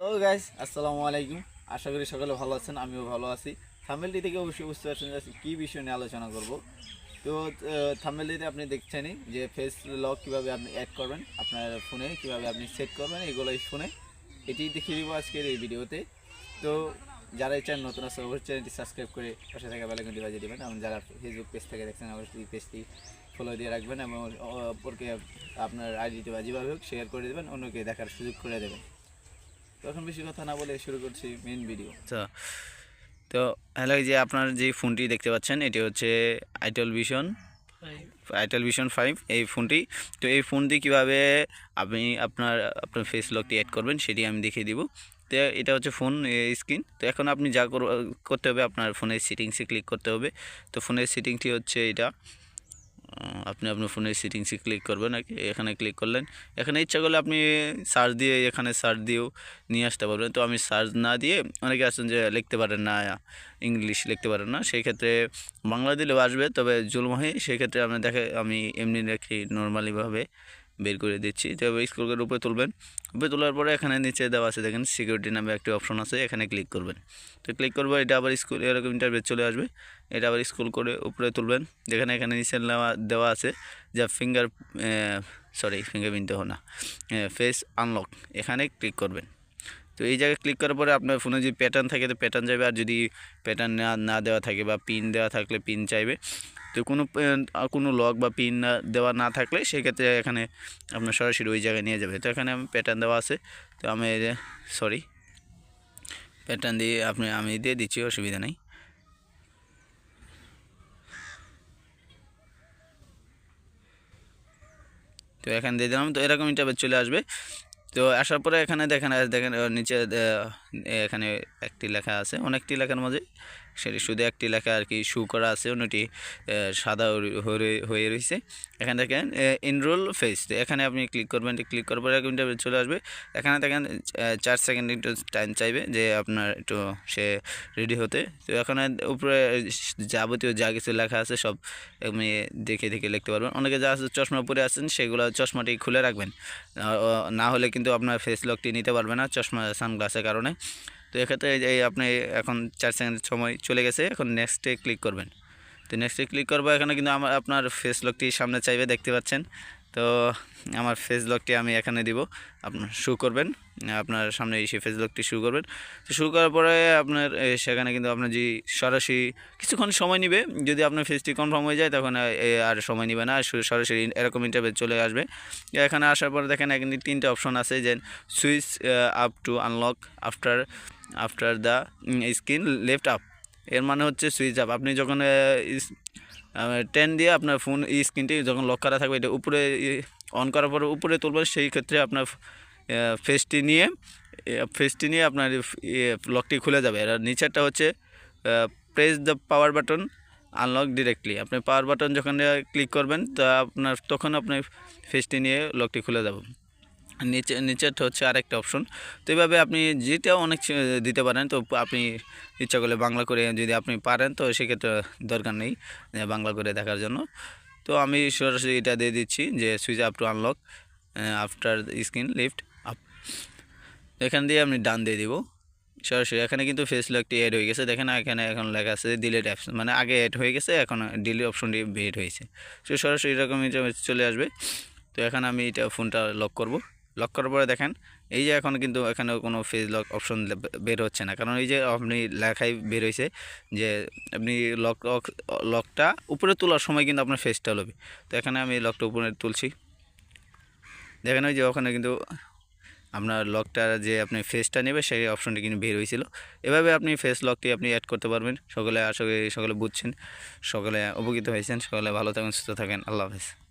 Hello guys আসসালামু আলাইকুম। আশা করি সকলে ভালো আছেন, আমিও ভালো আছি। থামেলটি থেকে অবশ্যই বুঝতে পারছেন কী বিষয় নিয়ে আলোচনা করব। তো থামেলটিতে আপনি দেখছেনই যে ফেস লক কীভাবে আপনি অ্যাড করবেন, আপনার ফোনে কীভাবে আপনি সেট করবেন এগুলো এই ফোনে এটি দেখিয়ে দিব আজকের এই ভিডিওতে। তো, যারা চ্যানেল নতুন আছে, অবশ্যই চ্যানেলটি সাবস্ক্রাইব করে পাশে থাকা বেলাকনটি বাজিয়ে দেবেন এবং যারা ফেসবুক পেজ থেকে দেখছেন, অবশ্যই পেজটি ফলো দিয়ে রাখবেন এবং অপরকে আপনার আইডিটি বা যেভাবে হোক শেয়ার করে দেবেন, অন্যকে দেখার সুযোগ করে দেবেন। তখন বেশি কথা না বলে শুরু করছি মেন ভিডিও আচ্ছা তো হ্যালো যে আপনার যে ফোনটি দেখতে পাচ্ছেন, এটি হচ্ছে itel vision itel vision five এই ফোনটি। তো এই ফোনটি কীভাবে আপনি আপনার আপনার ফেস লকটি অ্যাড করবেন, সেটি আমি দেখিয়ে দিব। তো এটা হচ্ছে ফোন স্ক্রিন তো এখন আপনি যা কর- করতে হবে, আপনার ফোনের সেটিংসে ক্লিক করতে হবে। তো ফোনের সিটিংটি হচ্ছে এটা। আপনি আপনার ফোনে সেটিংসে ক্লিক করবেন নাকি এখানে ক্লিক করলেন। এখানে ইচ্ছা করলে আপনি সার্চ দিয়ে এখানে সার্চ দিয়েও নিয়ে আসতে পারবেন। তো আমি সার্চ না দিয়ে অনেকে আছেন যে লিখতে পারেন না ইংলিশ লিখতে পারেন না, সেই ক্ষেত্রে বাংলা দিলেও আসবে, তবে জুলমাহি সেই ক্ষেত্রে আমি দেখে, আমি এমনি রেখে নর্মালিভাবে বের করে দিচ্ছি। তো স্কুল করে উপরে তুলবেন। উপরে তোলার পরে এখানে নিচে দেওয়া আছে দেখেন সিকিউরিটি নামে একটি অপশন আছে, এখানে ক্লিক করবেন। তো ক্লিক করব, এটা আবার স্কুল এরকম ইন্টারভিউ চলে আসবে। এটা আবার স্কুল করে উপরে তুলবেন। যেখানে এখানে নিচে নেওয়া, দেওয়া আছে যা ফিঙ্গার সরি ফিঙ্গারপ্রিন্ট না। ফেস আনলক এখানে ক্লিক করবেন। তো এই জায়গায় ক্লিক করার পরে আপনার ফোনে যদি প্যাটার্ন থাকে, তো প্যাটার্ন যাবে। আর যদি প্যাটার্ন না না দেওয়া থাকে বা পিন দেওয়া থাকলে পিন চাইবে। তো কোনো কোনো লক বা পিন না, দেওয়া না থাকলে সেক্ষেত্রে এখানে আপনার সরাসরি ওই জায়গায় নিয়ে যাবে। তো এখানে আমি প্যাটার্ন দেওয়া আছে। তো আমি সরি প্যাটার্ন দিয়ে আপনি, আমি দিয়ে দিচ্ছি, অসুবিধা নেই। তো এখানে দিয়ে দিলাম। তো এরকম ইন্টারভেট চলে আসবে। তো আসার পরে এখানে দেখেন দেখেন নিচে এখানে একটি লেখা আছে। অনেকটি লেখার মাঝে সেটি শুধু একটি লেখা আর কি শু করা আছে। অন্যটি সাদা হয়ে- রয়েছে এখানে দেখেন এনরোল ফেস এখানে আপনি ক্লিক করবেন ক্লিক করার পরে interface চলে আসবে। এখানে দেখেন চার সেকেন্ড একটু টাইম চাইবে যে আপনার একটু সে রেডি হতে। তো এখানে উপরে যাবতীয় যা কিছু লেখা আছে সব আপনি দেখে দেখে লিখতে পারবেন। অনেকে যা আছে চশমা পরে আছেন, সেগুলো চশমাটি খুলে রাখবেন। না হলে কিন্তু আপনার ফেস লকটি নিতে পারবে না, চশমা, সানগ্লাসের কারণে। তো এক্ষেত্রে এই আপনি এখন চার সেকেন্ড সময় চলে গেছে, এখন নেক্সটে ক্লিক করবেন। তো নেক্সটে ক্লিক করব এখানে কিন্তু আমার আপনার ফেস লকটি সামনে চাইবে, দেখতে পাচ্ছেন। তো আমার ফেস লকটি আমি এখানে দিব। আপনার শু করবেন, আপনার সামনে এসে ফেস লকটি শুরু করবেন। তো শুরু করার পরে আপনার সেখানে কিন্তু আপনার যে সরাসরি কিছুক্ষণ সময় নেবে, যদি আপনার ফেসটি কনফার্ম হয়ে যায়, তখন আর সময় নেবে না সরাসরি এরকম ইন্টারভেট চলে আসবে। এখানে আসার পরে দেখেন এখানে তিনটে অপশন আছে, যে switch up to unlock after after the screen left up এর মানে হচ্ছে সুইচ আপ আপনি যখন টেন দিয়ে আপনার ফোন স্ক্রিনটি যখন লক করা থাকবে, এটা উপরে অন করার পর উপরে তুলবেন সেই ক্ষেত্রে আপনার ফেসটি নিয়ে ফেসটি নিয়ে আপনার লকটি খুলে যাবে। আর নিচেরটা হচ্ছে press the power button unlock directly আপনি পাওয়ার বাটন যখন ক্লিক করবেন, তা আপনার, তখন আপনার ফেসটি নিয়ে লকটি খুলে যাবে। নিচে নিচেরটা হচ্ছে আরেকটা অপশন তো এইভাবে আপনি যেটা অনেক দিতে পারেন, তো আপনি ইচ্ছা করলে বাংলা করে যদি আপনি পারেন, তো সেক্ষেত্রে দরকার নেই বাংলা করে দেখার জন্য। তো আমি সরাসরি এটা দিয়ে দিচ্ছি যে switch up to unlock after screen lift up এখান দিয়ে আপনি ডান দিয়ে দিব। সরাসরি এখানে কিন্তু ফেস লকটি অ্যাড হয়ে গেছে। দেখেন এখানে এখন লেখা আছে ডিলেট অ্যাপস মানে আগে অ্যাড হয়ে গেছে, এখন ডিলিট অপশনটি বেড হয়েছে। তো সরাসরি এরকম চলে আসবে। তো এখন আমি এটা ফোনটা লক করব। লক করার পরে দেখেন, এই যে এখন কিন্তু এখানে কোনো ফেস লক অপশন বের হচ্ছে না। কারণ এই যে আপনি লেখাই বের হয়েছে যে আপনি লক লকটা উপরে তোলার সময় কিন্তু আপনার ফেসটা লবে তো এখানে আমি লকটা উপরে তুলছি। দেখেন ওই যে ওখানে কিন্তু আপনার লকটা যে আপনি ফেসটা নেবে, সেই অপশনটি কিন্তু বের হয়েছিল এভাবে আপনি ফেস লকটি আপনি অ্যাড করতে পারবেন। সকলে আশা সকলে বুঝছেন। সকলে উপকৃত হয়েছেন। সকলে ভালো থাকেন, সুস্থ থাকেন। আল্লাহ হাফেজ।